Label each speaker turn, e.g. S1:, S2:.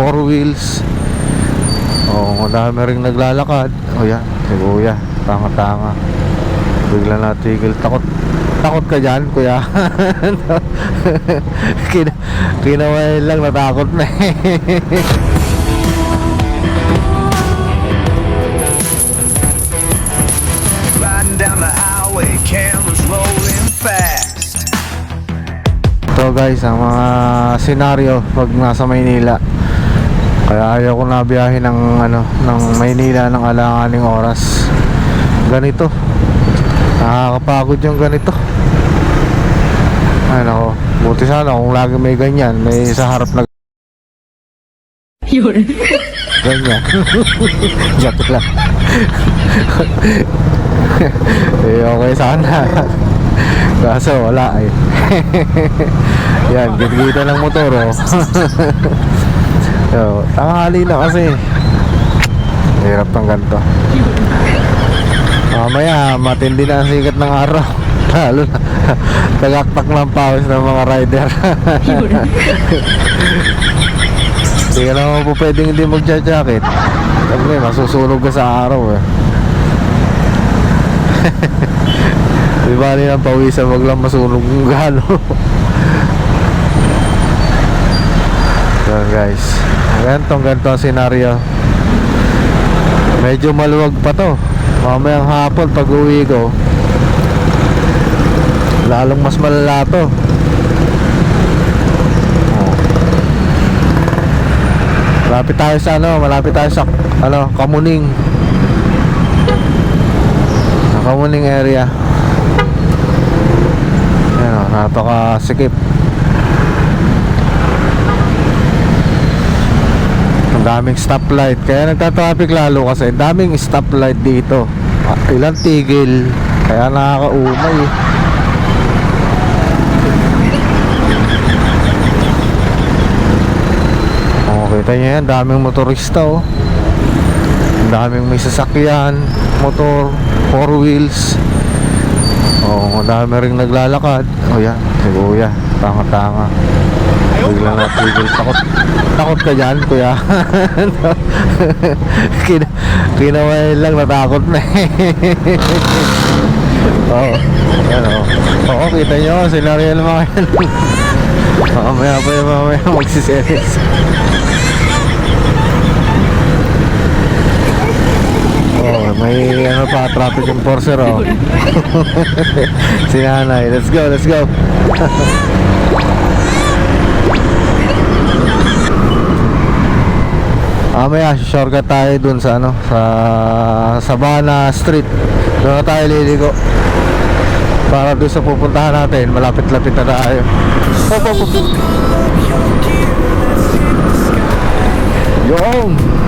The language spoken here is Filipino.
S1: four wheels. Oh, ang dami ring naglalakad. O yan, si kuya. Tanga-tanga. Bigla natigil. Takot. Takot ka dyan, kuya. Kin kinaway lang, natakot na eh. Ito guys, ang mga senaryo pag nasa Maynila. Kaya ayaw ko na biyahe ng ano, ng Maynila ng alanganing oras. Ganito. Nakakapagod yung ganito. Ay nako, buti sana kung lagi may ganyan, may sa harap na
S2: 有人
S1: ，ganyan. Joke lang. eh, okay sana. Kaso wala eh. Yan, gitgita ng motor oh. Yo, tanghali na kasi. Hirap ng ganito. Mamaya, matindi na ang sikat ng araw. Lalo na, tagaktak ng pawis ng mga rider. Hindi ka naman po pwedeng hindi magja-jacket. Kasi masusunog ka sa araw eh. Di ba rin ang pawisan, wag lang masunog ng gano. so guys, ganitong ganito ang senaryo. Medyo maluwag pa to. Mamayang hapon pag uwi ko, lalong mas malala to. Malapit tayo sa ano, malapit tayo sa ano, Kamuning. Sa Kamuning area. Ayan o, napakasikip. Ang daming stoplight. Kaya nagta-traffic lalo kasi daming stoplight dito. Ah, ilang tigil. Kaya nakakaumay eh. Oh, kita niyo yan, daming motorista oh. Daming may sasakyan, motor, four wheels. Oh, dami ring naglalakad. Oh yan, si kuya, tanga-tanga. Bigla na tigil. Takot, takot ka dyan, kuya. Kin kinaway lang, natakot na eh. Oo, yan oh. Oo, kita nyo, senaryo mga yan. Mamaya pa yung mamaya magsiseries. Oh, may ano pa, traffic enforcer oh. si nanay. Let's go, let's go. Mamaya, shortcut tayo dun sa ano, sa Sabana Street. Doon na tayo liligo. Para doon sa pupuntahan natin, malapit-lapit na tayo. Hop, hop, hop. Yung!